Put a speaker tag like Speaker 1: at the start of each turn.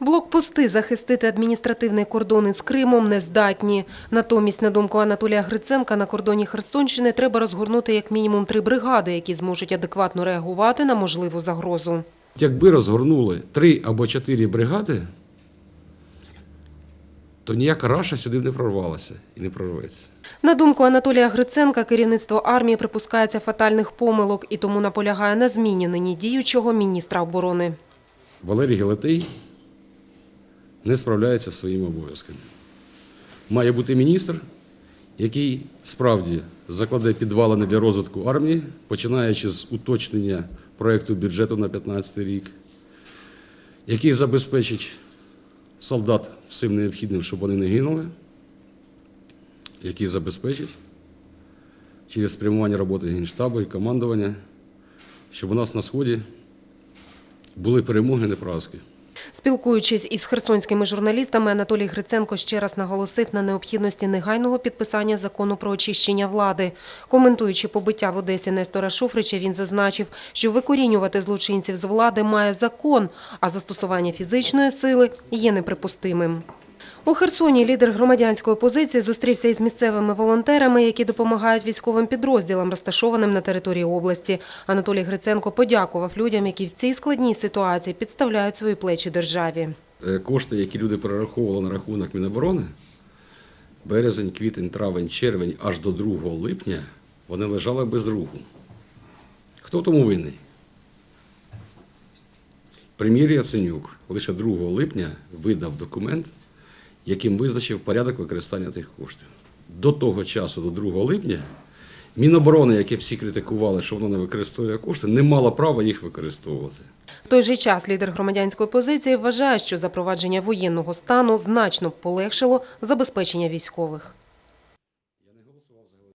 Speaker 1: Блокпости захистити адміністративний кордон із Кримом не здатні. Натомість, на думку Анатолія Гриценка, на кордоні Херсонщини треба розгорнути як мінімум три бригади, які зможуть адекватно реагувати на можливу загрозу.
Speaker 2: Якби розгорнули три або чотири бригади, то ніяка раша сюди не прорвалася і не прорветься.
Speaker 1: На думку Анатолія Гриценка, керівництво армії припускається фатальних помилок і тому наполягає на зміні нині діючого міністра оборони.
Speaker 2: Валерій Гелетей не справляється зі своїми обов'язками. Має бути міністр, який справді закладе підвалини для розвитку армії, починаючи з уточнення проєкту бюджету на 2015 рік, який забезпечить солдат всім необхідним, щоб вони не гинули, який забезпечить через спрямування роботи Генштабу і командування, щоб у нас на Сході були перемоги, не поразки.
Speaker 1: Спілкуючись із херсонськими журналістами, Анатолій Гриценко ще раз наголосив на необхідності негайного підписання закону про очищення влади. Коментуючи побиття в Одесі Нестора Шуфрича, він зазначив, що викорінювати злочинців з влади має закон, а застосування фізичної сили є неприпустимим. У Херсоні лідер громадянської опозиції зустрівся із місцевими волонтерами, які допомагають військовим підрозділам, розташованим на території області. Анатолій Гриценко подякував людям, які в цій складній ситуації підставляють свої плечі державі.
Speaker 2: Е, Кошти, які люди перераховували на рахунок Міноборони, березень, квітень, травень, червень, аж до 2 липня, вони лежали без руху. Хто тому винний? Прем'єр Яценюк лише 2 липня видав документ, яким визначив порядок використання тих коштів. До того часу, до 2 липня, Міноборони, яке всі критикували, що воно не використовує кошти, не мало права їх використовувати.
Speaker 1: В той же час лідер громадянської позиції вважає, що запровадження воєнного стану значно полегшило забезпечення військових.